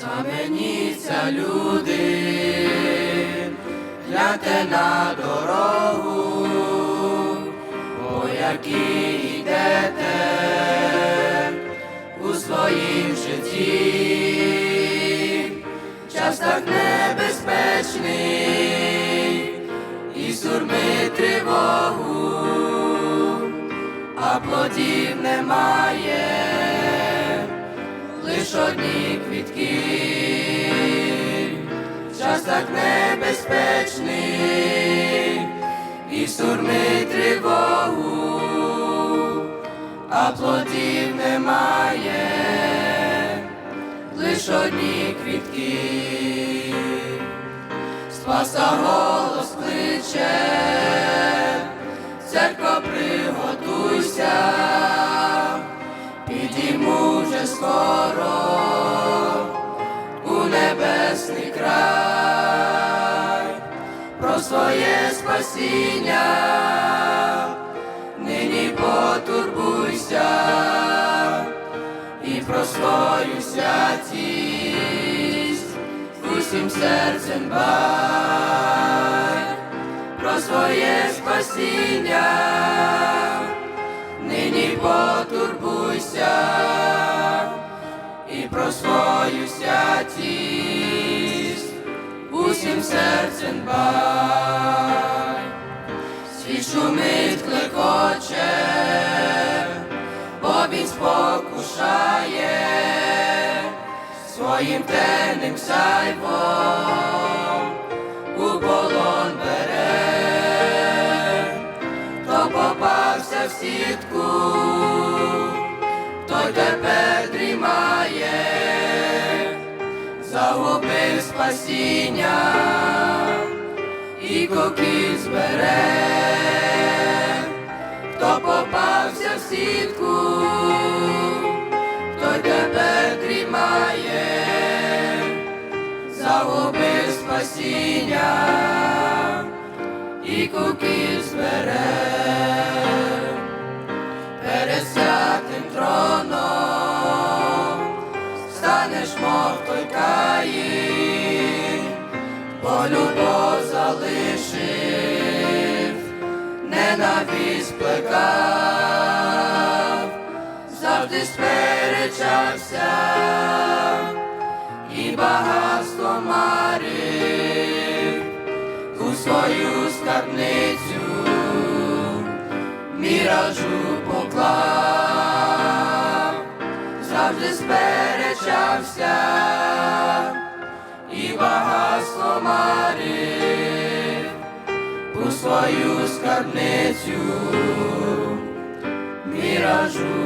Схаменіться, люди, гляньте на дорогу, по якій йдете у своїм житті, час так небезпечний, і сурми тривогу, а плодів немає лиш одні квітки, час так небезпечний, і сурми тривогу, а плодів немає, лиш одні квітки, спаса голос кличе, вже скоро у небесний край, про своє спасіння, нині потурбуйся. І про свою святість усім серцем бай, про своє спасіння нині потурбуйся і про свою святість. Усім серцем бай, світ шумить клекоче, бо він спокушає. Своїм темним сайвом у полон бере. Хто попався в сітку, той тепер дрімає, загубив спасіння і кокіль збере, хто попався в сітку, той тепер дрімає, загубив спасіння і куки збере мов той каїн, бо любов залишив, ненависть плекав, завжди сперечався і багатство марив. У свою скарбницю міражу поклав, завжди сперечався, і багатство марив у свою скарбницю міражу.